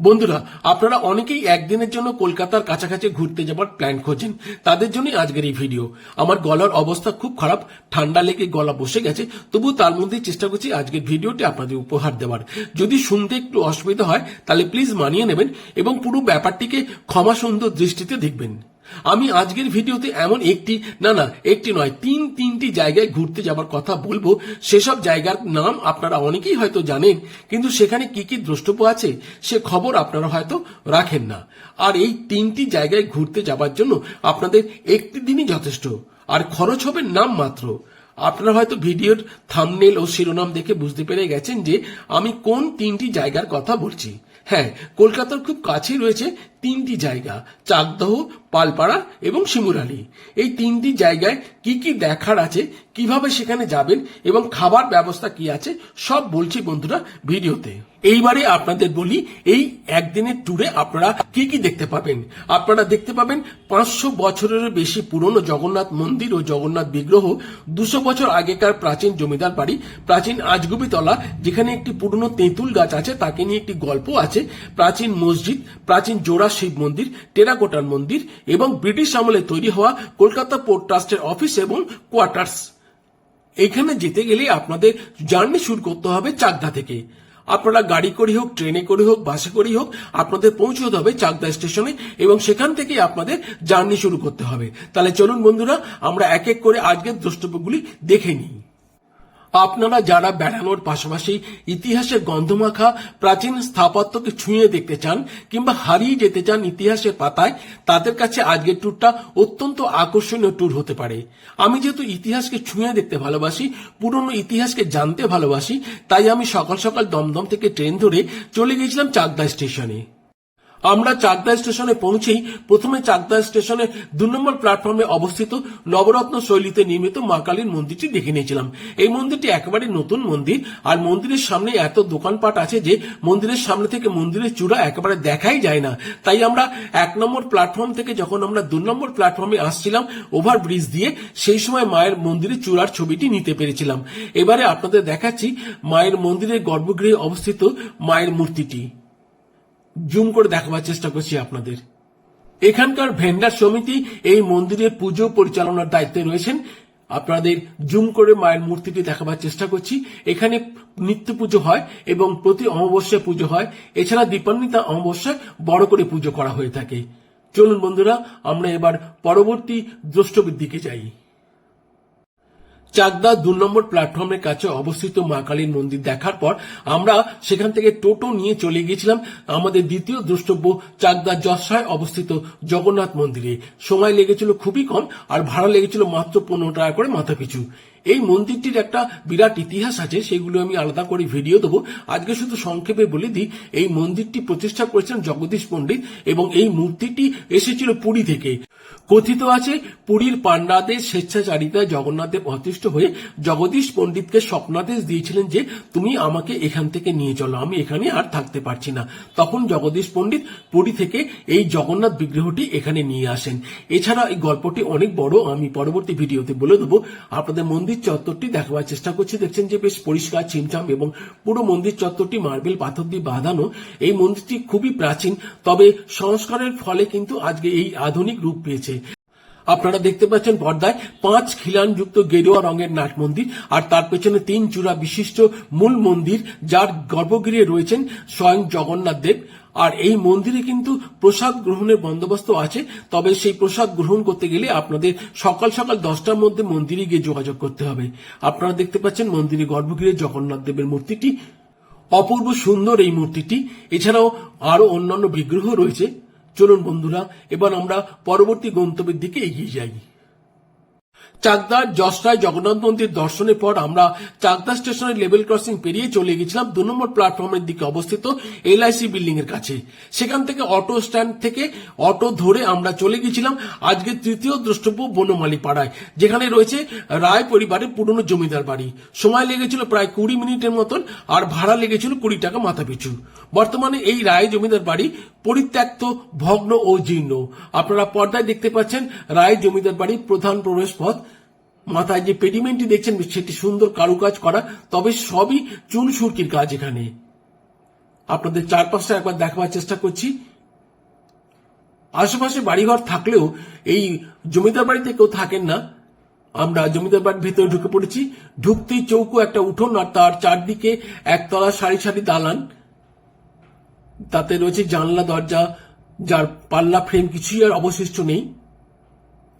বন্ধুরা, আপনারা অনেকেই একদিনের জন্য কলকাতার কাছাকাছি ঘুরতে যাবার প্ল্যান খোঁজেন। তাদের জন্যই আজকের এই ভিডিও আমার গলার অবস্থা খুব খারাপ, ঠান্ডা লেগে গলা বসে গেছে, তবু তার মধ্যে চেষ্টা করছি আজকের ভিডিওটি আপনাদের উপহার দেওয়ার। যদি শুনতে একটু অসুবিধা হয়, তাহলে প্লিজ মানিয়ে নেবেন এবং পুরো ব্যাপারটিকে ক্ষমা সুন্দর দৃষ্টিতে দেখবেন। আমি আজকের ভিডিওতে এমন একটি, না না, একটি নয়, তিন, তিনটি জায়গায় ঘুরতে যাবার কথা বলব। সেসব জায়গার নাম আপনারা অনেকেই হয়তো জানেন, কিন্তু সেখানে কি কি দ্রষ্টব্য আছে, সে খবর আপনারা হয়তো রাখেন না। আর এই তিনটি জায়গায় ঘুরতে যাবার জন্য আপনাদের একটি দিনই যথেষ্ট, আর খরচ হবে নাম মাত্র। আপনারা হয়তো ভিডিওর থামনেল ও শিরোনাম দেখে বুঝতে পেরে গেছেন যে আমি কোন তিনটি জায়গার কথা বলছি। হ্যাঁ কলকাতার খুব কাছেই রয়েছে তিনটি জায়গা, চাকদহ, পালপাড়া এবং শিমুরালি। এই তিনটি জায়গায় কি কি দেখার আছে, কীভাবে সেখানে যাবেন এবং খাবার ব্যবস্থা কি আছে, সব বলছি বন্ধুরা ভিডিওতে। এইবারে আপনাদের বলি, এই একদিনের ট্যুরে আপনারা কি কি দেখতে পাবেন? আপনারা দেখতে পাবেন পাঁচশো বছরের বেশি পুরনো জগন্নাথ মন্দির ও জগন্নাথ বিগ্রহ, দুশো বছর আগেকার প্রাচীন জমিদার বাড়ি, প্রাচীন আজগুবিতলা, যেখানে একটি পুরনো তেঁতুল গাছ আছে, তাকে নিয়ে একটি গল্প আছে, প্রাচীন মসজিদ, প্রাচীন জোড়া শিব মন্দির, টেরাকোটার মন্দির এবং ব্রিটিশ আমলে তৈরি হওয়া কলকাতা পোর্ট ট্রাস্টের অফিস এবং কোয়ার্টার্স। এখানে যেতে গেলে আপনাদের জার্নি শুরু করতে হবে চাকদা থেকে। আপনারা গাড়ি করে হোক, ট্রেনে করে হোক, বাসে করেই হোক, আপনাদের পৌঁছতে হবে চাকদা স্টেশনে এবং সেখান থেকেই আপনাদের জার্নি শুরু করতে হবে। তাহলে চলুন বন্ধুরা, আমরা এক এক করে আজকের দ্রষ্টব্যগুলি দেখে নিই। আপনারা যারা বেড়ানোর পাশাপাশি ইতিহাসের গন্ধমাখা প্রাচীন স্থাপত্যকে ছুঁয়ে দেখতে চান কিংবা হারিয়ে যেতে চান ইতিহাসের পাতায়, তাদের কাছে আজকের ট্যুরটা অত্যন্ত আকর্ষণীয় ট্যুর হতে পারে। আমি যেহেতু ইতিহাসকে ছুঁয়ে দেখতে ভালোবাসি, পুরনো ইতিহাসকে জানতে ভালোবাসি, তাই আমি সকাল সকাল দমদম থেকে ট্রেন ধরে চলে গিয়েছিলাম চাকদা স্টেশনে। আমরা চাকদা স্টেশনে পৌঁছেই প্রথমে চাকদা স্টেশনে দু নম্বর প্ল্যাটফর্মে অবস্থিত নবরত্ন শৈলীতে নির্মিত মা কালীর মন্দিরটি দেখে নিয়েছিলাম। এই মন্দিরটি একেবারে নতুন মন্দির, আর মন্দিরের সামনে এত দোকানপাট আছে যে মন্দিরের সামনে থেকে মন্দিরের চূড়া একেবারে দেখাই যায় না। তাই আমরা এক নম্বর প্ল্যাটফর্ম থেকে যখন আমরা দু নম্বর প্ল্যাটফর্মে আসছিলাম ওভার ব্রিজ দিয়ে, সেই সময় মায়ের মন্দিরের চূড়ার ছবিটি নিতে পেরেছিলাম। এবারে আপনাদের দেখাচ্ছি মায়ের মন্দিরের গর্ভগৃহে অবস্থিত মায়ের মূর্তিটি। জুম করে দেখাবার চেষ্টা করছি আপনাদের। এখানকার ভেন্ডার সমিতি এই মন্দিরে পুজো পরিচালনার দায়িত্বে রয়েছেন। আপনাদের জুম করে মায়ের মূর্তিটি দেখাবার চেষ্টা করছি। এখানে নিত্য পুজো হয় এবং প্রতি অমাবস্যায় পুজো হয়। এছাড়া দীপান্বিতা অমাবস্যায় বড় করে পুজো করা হয়ে থাকে। চলুন বন্ধুরা, আমরা এবার পরবর্তী দ্রষ্টব্যের দিকে যাই। চাকদা দু নম্বর প্ল্যাটফর্মের কাছে অবস্থিত মা কালীর মন্দির দেখার পর আমরা সেখান থেকে টোটো নিয়ে চলে গিয়েছিলাম। আমাদের দ্বিতীয় দ্রষ্টব্য চাকদা যশায় অবস্থিত জগন্নাথ মন্দিরে। সময় লেগেছিল খুবই কম আর ভাড়া লেগেছিল মাত্র পনেরো টাকা করে মাথা পিছু এই মন্দিরটির একটা বিরাট ইতিহাস আছে, সেগুলো আমি আলাদা করে ভিডিও দেবো। আজকে শুধু সংক্ষেপে বলে দিই, এই মন্দিরটি প্রতিষ্ঠা করেছেন জগদীশ পণ্ডিত এবং এই মূর্তিটি এসেছিল পুরী থেকে। কথিত আছে, পুরীর পাণ্ডাদের স্বেচ্ছাচারিতায় জগন্নাথদেব অতিষ্ঠ হয়ে জগদীশ পণ্ডিতকে স্বপ্নাদেশ দিয়েছিলেন যে, তুমি আমাকে এখান থেকে নিয়ে চলো, আমি এখানে আর থাকতে পারছি না। তখন জগদীশ পণ্ডিত পুরী থেকে এই জগন্নাথ বিগ্রহটি এখানে নিয়ে আসেন। এছাড়া এই গল্পটি অনেক বড়, আমি পরবর্তী ভিডিওতে বলে দেবো। আপনাদের মন্দির চত্বরটি দেখাবার চেষ্টা করছি। দেখছেন যে বেশ পরিষ্কার, ছিমছাম এবং পুরো মন্দির চত্বরটি মার্বেল পাথর দিয়ে বাঁধানো। এই মন্দিরটি খুবই প্রাচীন, তবে সংস্কারের ফলে কিন্তু আজকে এই আধুনিক রূপ পেয়েছে। আপনারা দেখতে পাচ্ছেন পর্দায় পাঁচ খিলানযুক্ত গেরুয়া রঙের নাট মন্দির, আর তার পেছনে তিন চূড়া বিশিষ্ট মূল মন্দির, যার গর্ভগৃহে রয়েছেন স্বয়ং জগন্নাথ দেব। আর এই মন্দিরে কিন্তু প্রসাদ গ্রহণের বন্দোবস্ত আছে। তবে সেই প্রসাদ গ্রহণ করতে গেলে আপনাদের সকাল সকাল দশটার মধ্যে মন্দিরে গিয়ে যোগাযোগ করতে হবে। আপনারা দেখতে পাচ্ছেন মন্দিরে গর্ভগৃহে জগন্নাথ দেবের মূর্তিটি, অপূর্ব সুন্দর এই মূর্তিটি। এছাড়াও আরও অন্যান্য বিগ্রহ রয়েছে। চলুন বন্ধুরা, এবার আমরা পরবর্তী গন্তব্যের দিকে এগিয়ে যাই। চাকদার যশরায় জগন্নাথ মন্দির দর্শনের পর আমরা চাকদা স্টেশনের লেভেল ক্রসিং পেরিয়ে চলে গেছিলাম দু নম্বর প্ল্যাটফর্মের দিকে অবস্থিত এলআইসি বিল্ডিং এর কাছে। সেখান থেকে অটো স্ট্যান্ড থেকে অটো ধরে আমরা চলে গেছিলাম আজকে তৃতীয় দ্রষ্টব্য বনমালী পাড়ায় যেখানে রয়েছে রায় পরিবারের পুরনো জমিদার বাড়ি। সময় লেগেছিল প্রায় কুড়ি মিনিটের মতন আর ভাড়া লেগেছিল কুড়ি টাকা মাথা পিছু বর্তমানে এই রায় জমিদার বাড়ি পরিত্যক্ত, ভগ্ন ও জীর্ণ। আপনারা পর্দায় দেখতে পাচ্ছেন রায় জমিদার বাড়ির প্রধান প্রবেশ পথ। মাথায় যে পেডিমেন্টটি দেখছেন, সেটি সুন্দর কারুকাজ করা, তবে সবই চুন সুরকির কাজ এখানে। আপনাদের চারপাশটা একবার দেখাবার চেষ্টা করছি। আশেপাশে বাড়িঘর থাকলেও এই জমিদার বাড়িতে কেউ থাকেন না। আমরা জমিদার বাড়ির ভেতরে ঢুকে পড়েছি। ঢুকতেই চৌকো একটা উঠোন আর তার চারদিকে একতলা সারি সারি দালান। তাতে রয়েছে জানলা, দরজা, যার পাল্লা ফ্রেম কিছুই আর অবশিষ্ট নেই।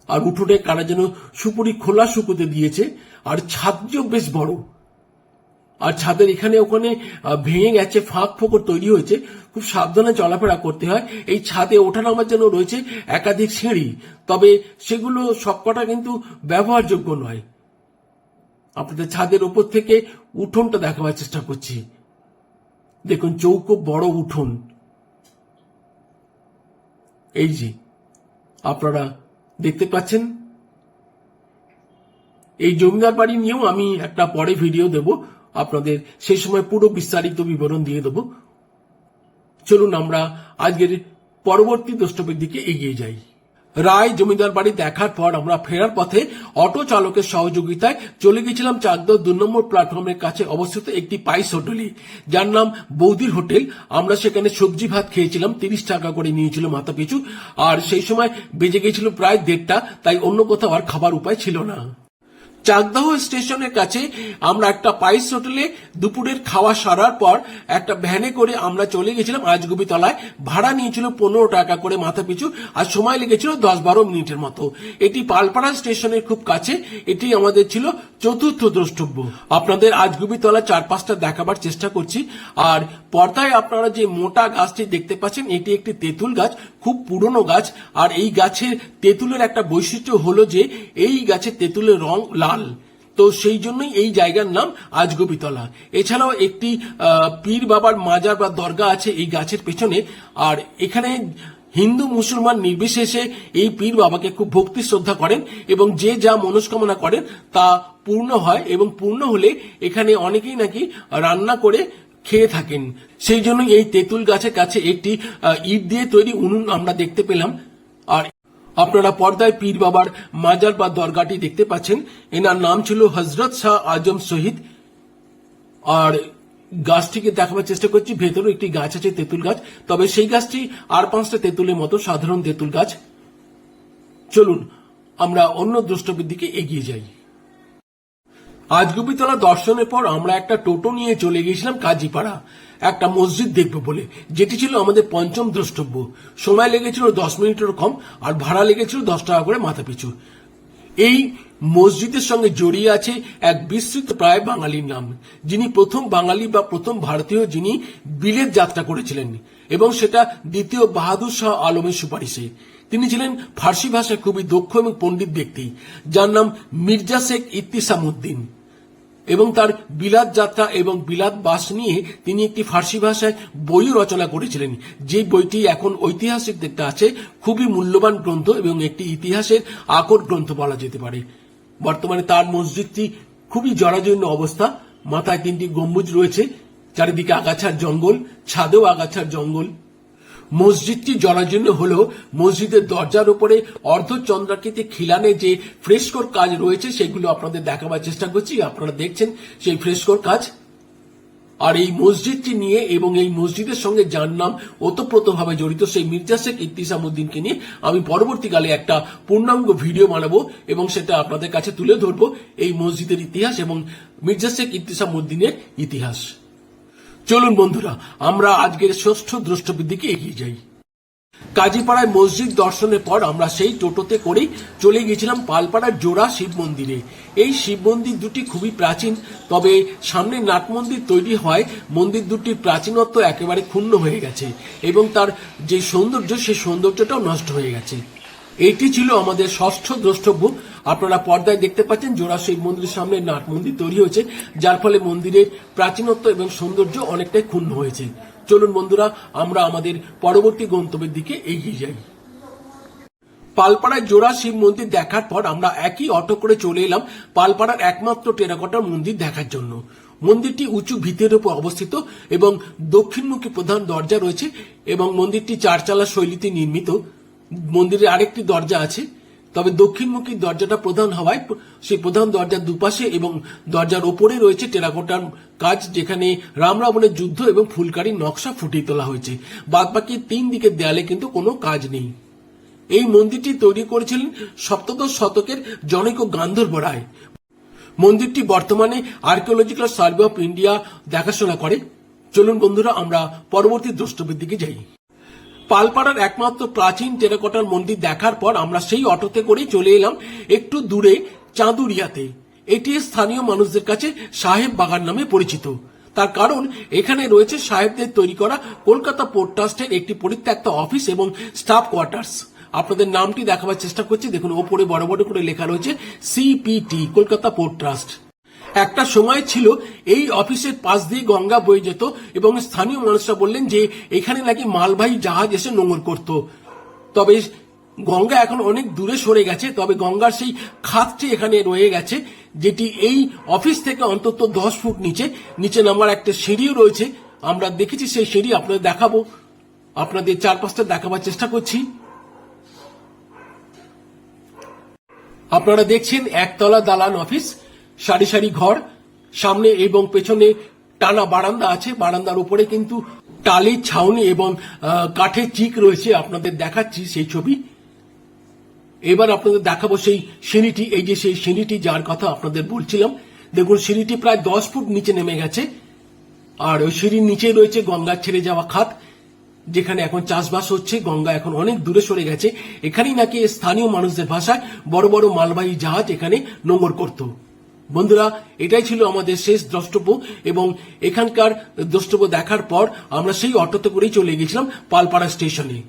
আর উঠোনে কারা যেন সুপুরি খোলা শুকুতে দিয়েছে, আর ছাদটিও বেশ বড়। আর ছাদের এখানে ওখানে ভেঙে গেছে, ফাঁক ফোকর তৈরি হয়েছে। খুব সাবধানে চলাফেরা করতে হয়। এই ছাদে ওঠা নামার জন্য রয়েছে একাধিক সিঁড়ি। তবে সেগুলো সবকটা কিন্তু ব্যবহারযোগ্য নয়। আপনাদের ছাদের ওপর থেকে উঠোনটা দেখাবার চেষ্টা করছি। দেখুন, চৌকো বড় উঠোন। এই যে, আপনারা দেখতে পাচ্ছেন? এই জমিদার বাড়ি নিয়েও আমি একটা পরে ভিডিও দেব। আপনাদের সেই সময় পুরো বিস্তারিত বিবরণ দিয়ে দেব। চলুন আমরা আজকের পরবর্তী দ্রষ্টব্যের দিকে এগিয়ে যাই। রায় জমিদার বাড়ি দেখার পর আমরা ফেরার পথে অটো চালকের সহযোগিতায় চলে গেছিলাম চাকদহ দুই নম্বর প্ল্যাটফর্মের কাছে অবস্থিত একটি পাইস হোটেলে যার নাম বৌদির হোটেল। আমরা সেখানে সবজি ভাত খেয়েছিলাম, তিরিশ টাকা করে নিয়েছিল মাথা পিছু আর সেই সময় বেজে গেছিল প্রায় দেড়টা, তাই অন্য কোথাও আর খাবার উপায় ছিল না। চাকদাহ স্টেশনের কাছে আমরা একটা পাইস হোটেলে দুপুরের খাওয়া সারার পর একটা ভ্যানে করে আমরা চলে গেছিলাম আজগুবি তলায় ভাড়া নিয়েছিল পনেরো টাকা করে মাথা পিছু আর সময় লেগেছিল দশ বারো মিনিটের মতো। এটি পালপাড়া স্টেশনের খুব কাছে, এটি আমাদের ছিল চতুর্থ দ্রষ্টব্য। আপনাদের আজগুবি তলা চার পাঁচটা দেখাবার চেষ্টা করছি। আর পর্দায় আপনারা যে মোটা গাছটি দেখতে পাচ্ছেন, এটি একটি তেঁতুল গাছ, খুব পুরনো গাছ। আর এই গাছের তেঁতুলের একটা বৈশিষ্ট্য হলো যে, এই গাছের তেঁতুলের রং লাল তো সেই জন্যই এই জায়গার নাম আজগবিতলা। এছাড়াও একটি পীর বাবার মাজার বা দরগা আছে এই গাছের পেছনে। আর এখানে হিন্দু মুসলমান নির্বিশেষে এই পীর বাবাকে খুব ভক্তি শ্রদ্ধা করেন এবং যে যা মনস্কামনা করেন তা পূর্ণ হয় এবং পূর্ণ হলে এখানে অনেকেই নাকি রান্না করে খেয়ে থাকেন। সেই জন্য এই তেঁতুল গাছের কাছে একটি ইট দিয়ে তৈরি উনুন আমরা দেখতে পেলাম। আপনারা পর্দায় পীর বাবার মাজার বা দরগাটি দেখতে পাচ্ছেন। এনার নাম ছিল হজরত শাহ আজম শহীদ। আর গাছটিকে দেখাবার চেষ্টা করছি, ভেতরে একটি গাছ আছে, তেঁতুল গাছ। তবে সেই গাছটি আর পাঁচটা তেঁতুলের মতো, সাধারণ তেঁতুল গাছ। চলুন, আমরা অন্য দ্রষ্টব্যের দিকে এগিয়ে যাই। আজগুবিতলা দর্শনের পর আমরা একটা টোটো নিয়ে চলে গিয়েছিলাম কাজীপাড়া। একটা মসজিদ দেখব বলে। যেটি ছিল আমাদের পঞ্চম দ্রষ্টব্য। সময় লেগেছিল দশ মিনিটের কম আর ভাড়া লেগেছিল দশ টাকা করে মাথা পিছু এই মসজিদের সঙ্গে জড়িয়ে আছে এক বিস্তৃত প্রায় বাঙালির নাম, যিনি প্রথম বাঙালি বা প্রথম ভারতীয় যিনি বিলেত যাত্রা করেছিলেন এবং সেটা দ্বিতীয় বাহাদুর শাহ আলমের সুপারিশে। ছিলেন ফার্সি ভাষায় খুবই দক্ষ এবং পণ্ডিত ব্যক্তি, যার নাম মির্জা শেখ ইত্তিসামুদ্দিন এবং তার বিলাত যাত্রা এবং বিলাত বাস নিয়ে তিনি একটি ফার্সি ভাষায় বই রচনা করেছিলেন। যে বইটি এখন ঐতিহাসিক দেখতে আছে, খুবই মূল্যবান গ্রন্থ এবং একটি ইতিহাসের আকর গ্রন্থ বলা যেতে পারে। বর্তমানে তার মসজিদটি খুবই জরাজীর্ণ অবস্থা, মাথায় তিনটি গম্বুজ রয়েছে, চারিদিকে আগাছার জঙ্গল, ছাদেও আগাছার জঙ্গল। মসজিদটি জরাজীর্ণ হলেও মসজিদের দরজার উপরে অর্ধচন্দ্রাকৃতি খিলানে যে ফ্রেস্কোর কাজ রয়েছে, সেগুলো আপনাদের দেখাবার চেষ্টা করছি। আপনারা দেখছেন সেই ফ্রেস্কোর কাজ। আর এই মসজিদটি নিয়ে এবং এই মসজিদের সঙ্গে যার নাম ওতপ্রোতভাবে জড়িত সেই মির্জা শেখ ইত্তিসামুদ্দিনকে নিয়ে আমি পরবর্তীকালে একটা পূর্ণাঙ্গ ভিডিও বানাবো এবং সেটা আপনাদের কাছে তুলে ধরবো এই মসজিদের ইতিহাস এবং মির্জা শেখ ইত্তিসামুদ্দিনের ইতিহাস। চলুন বন্ধুরা, আমরা আজকের ষষ্ঠ দ্রষ্টব্যের দিকে এগিয়ে যাই। কাজীপাড়ায় মসজিদ দর্শনের পর আমরা সেই টোটোতে করেই চলে গেছিলাম পালপাড়ার জোড়া শিব মন্দিরে। এই শিব মন্দির দুটি খুবই প্রাচীন, তবে সামনে নাট মন্দির তৈরি হয়, মন্দির দুটির প্রাচীনত্ব একেবারে ক্ষুণ্ণ হয়ে গেছে এবং তার যে সৌন্দর্য, সেই সৌন্দর্যটাও নষ্ট হয়ে গেছে। এটি ছিল আমাদের ষষ্ঠ দ্রষ্টব্য। আপনারা পর্দায় দেখতে পাচ্ছেন জোড়া শিব মন্দিরের সামনে নাট মন্দির তৈরি হয়েছে, যার ফলে মন্দিরের প্রাচীনত্ব এবং সৌন্দর্য অনেকটাই ক্ষুণ্ণ হয়েছে। চলুন বন্ধুরা, আমরা আমাদের পরবর্তী গন্তব্যের দিকে এগিয়ে যাই। পালপাড়ায় জোড়া শিব মন্দির দেখার পর আমরা একই অটো করে চলে এলাম পালপাড়ার একমাত্র টেরাকোটার মন্দির দেখার জন্য। মন্দিরটি উঁচু ভিতের উপর অবস্থিত এবং দক্ষিণমুখী প্রধান দরজা রয়েছে এবং মন্দিরটি চারচালা শৈলীতে নির্মিত। মন্দিরের আরেকটি দরজা আছে। তবে দক্ষিণমুখী দরজাটা প্রধান হওয়ায় সেই প্রধান দরজার দুপাশে এবং দরজার ওপরে রয়েছে টেরাকোটার কাজ, যেখানে রাম রাবণের যুদ্ধ এবং ফুলকারির নকশা ফুটিয়ে তোলা হয়েছে। বাদবাকি তিন দিকের দেয়ালে কিন্তু কোনো কাজ নেই। এই মন্দিরটি তৈরি করেছিলেন সপ্তদশ শতকের জনৈক গান্ধর্ব রায়। মন্দিরটি বর্তমানে আর্কিওলজিক্যাল সার্ভে অফ ইন্ডিয়া দেখাশোনা করে। চলুন বন্ধুরা, আমরা পরবর্তী দ্রষ্টব্যের দিকে যাই। পালপাড়ার একমাত্র প্রাচীন টেরাকোটার মন্দির দেখার পর আমরা সেই অটোতে করেই চলে এলাম একটু দূরে চাঁদুরিয়াতে। এটি স্থানীয় মানুষদের কাছে সাহেব বাগান নামে পরিচিত। তার কারণ, এখানে রয়েছে সাহেবদের তৈরি করা কলকাতা পোর্ট ট্রাস্টের একটি পরিত্যক্ত অফিস এবং স্টাফ কোয়ার্টার্স। আপনাদের নামটি দেখাবার চেষ্টা করছি। দেখুন, ওপরে বড় বড় করে লেখা রয়েছে সিপিটি কলকাতা পোর্ট ট্রাস্ট। একটা সময় ছিল এই অফিসের পাশ দিয়ে গঙ্গা বয়ে যেত এবং স্থানীয় মানুষরা বললেন যে এখানে নাকি মালবাহী জাহাজ এসে নোঙর করত। তবে গঙ্গা এখন অনেক দূরে সরে গেছে, তবে গঙ্গার সেই খাতটি এখানে রয়ে গেছে, যেটি এই অফিস থেকে অন্তত দশ ফুট নিচে। নিচে নামার একটা সিঁড়িও রয়েছে, আমরা দেখেছি সেই সিঁড়ি, আপনাদের দেখাবো। আপনাদের চারপাশটা দেখাবার চেষ্টা করছি। আপনারা দেখছেন একতলা দালান অফিস। সারি সারি ঘর, সামনে এবং পেছনে টানা বারান্দা আছে। বারান্দার উপরে কিন্তু টালির ছাউনি এবং কাঠের চিক রয়েছে। আপনাদের দেখাচ্ছি সেই ছবি। এবার আপনাদের দেখাবো সেই সিঁড়িটি। এই যে সেই সিঁড়িটি, যার কথা আপনাদের বলছিলাম। দেখুন, সিঁড়িটি প্রায় দশ ফুট নিচে নেমে গেছে। আর ওই সিঁড়ির নিচে রয়েছে গঙ্গার ছেড়ে যাওয়া খাত, যেখানে এখন চাষবাস হচ্ছে। গঙ্গা এখন অনেক দূরে সরে গেছে। এখানেই নাকি স্থানীয় মানুষদের ভাষায় বড় বড় মালবাহী জাহাজ এখানে নোঙর করত। বন্ধুরা, এটাই ছিল আমাদের শেষ দ্রষ্টব্য এবং এখানকার দ্রষ্টব্য দেখার পর আমরা সেই অটোতে করেই চলে গেছিলাম পালপাড়া স্টেশনে।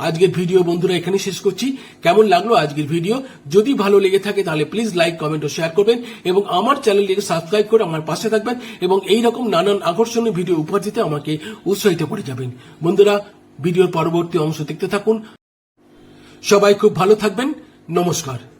আজকের ভিডিও বন্ধুরা এখানে শেষ করছি। কেমন লাগল আজকের ভিডিও? যদি ভালো লেগে থাকে তাহলে প্লিজ লাইক কমেন্ট ও শেয়ার করবেন এবং আমার চ্যানেলটিকে সাবস্ক্রাইব করে আমার পাশে থাকবেন এবং এই রকম নানান আকর্ষণীয় ভিডিও উপহার দিতে আমাকে উৎসাহিত করে যাবেন। বন্ধুরা, ভিডিওর পরবর্তী অংশ দেখতে থাকুন। সবাই খুব ভালো থাকবেন। নমস্কার।